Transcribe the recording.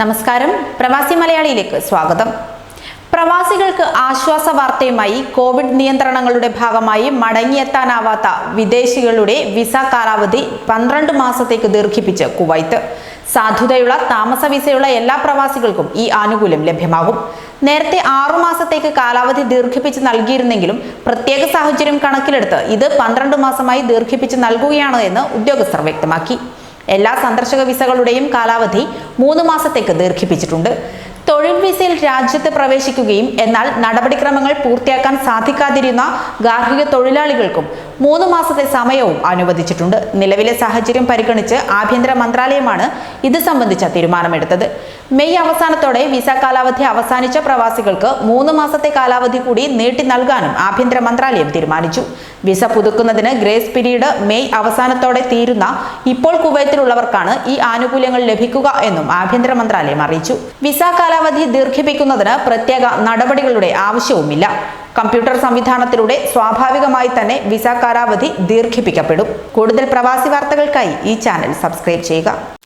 നമസ്കാരം. പ്രവാസി മലയാളിയിലേക്ക് സ്വാഗതം. പ്രവാസികൾക്ക് ആശ്വാസ വാർത്തയുമായി കോവിഡ് നിയന്ത്രണങ്ങളുടെ ഭാഗമായി മടങ്ങിയെത്താനാവാത്ത വിദേശികളുടെ വിസ കാലാവധി പന്ത്രണ്ട് മാസത്തേക്ക് ദീർഘിപ്പിച്ച് കുവൈത്ത്. സാധുതയുള്ള താമസ വിസയുള്ള എല്ലാ പ്രവാസികൾക്കും ഈ ആനുകൂല്യം ലഭ്യമാകും. നേരത്തെ ആറു മാസത്തേക്ക് കാലാവധി ദീർഘിപ്പിച്ച് നൽകിയിരുന്നെങ്കിലും പ്രത്യേക സാഹചര്യം കണക്കിലെടുത്ത് ഇത് പന്ത്രണ്ട് മാസമായി ദീർഘിപ്പിച്ച് നൽകുകയാണ് എന്ന് ഉദ്യോഗസ്ഥർ വ്യക്തമാക്കി. എല്ലാ സന്ദർശക വിസകളുടെയും കാലാവധി മൂന്ന് മാസത്തേക്ക് ദീർഘിപ്പിച്ചിട്ടുണ്ട്. തൊഴിൽ വിസയിൽ രാജ്യത്ത് പ്രവേശിക്കുകയും എന്നാൽ നടപടിക്രമങ്ങൾ പൂർത്തിയാക്കാൻ സാധിക്കാതിരുന്ന ഗാർഹിക തൊഴിലാളികൾക്കും മൂന്ന് മാസത്തെ സമയവും അനുവദിച്ചിട്ടുണ്ട്. നിലവിലെ സാഹചര്യം പരിഗണിച്ച് ആഭ്യന്തര മന്ത്രാലയമാണ് ഇത് സംബന്ധിച്ച തീരുമാനമെടുത്തത്. മെയ് അവസാനത്തോടെ വിസ കാലാവധി അവസാനിച്ച പ്രവാസികൾക്ക് മൂന്ന് മാസത്തെ കാലാവധി കൂടി നീട്ടി നൽകാനും ആഭ്യന്തര മന്ത്രാലയം തീരുമാനിച്ചു. വിസ പുതുക്കുന്നതിന് ഗ്രേസ് പീരീഡ് മെയ് അവസാനത്തോടെ തീരുന്ന ഇപ്പോൾ കുവൈത്തിലുള്ളവർക്കാണ് ഈ ആനുകൂല്യങ്ങൾ ലഭിക്കുക എന്നും ആഭ്യന്തര മന്ത്രാലയം അറിയിച്ചു. വിസ കാലാവധി ദീർഘിപ്പിക്കുന്നതിന് പ്രത്യേക നടപടികളുടെ ആവശ്യവുമില്ല. കമ്പ്യൂട്ടർ സംവിധാനത്തിലൂടെ സ്വാഭാവികമായി തന്നെ വിസ കാലാവധി ദീർഘിപ്പിക്കപ്പെടും. കൂടുതൽ പ്രവാസി വാർത്തകൾക്കായി ഈ ചാനൽ സബ്സ്ക്രൈബ് ചെയ്യുക.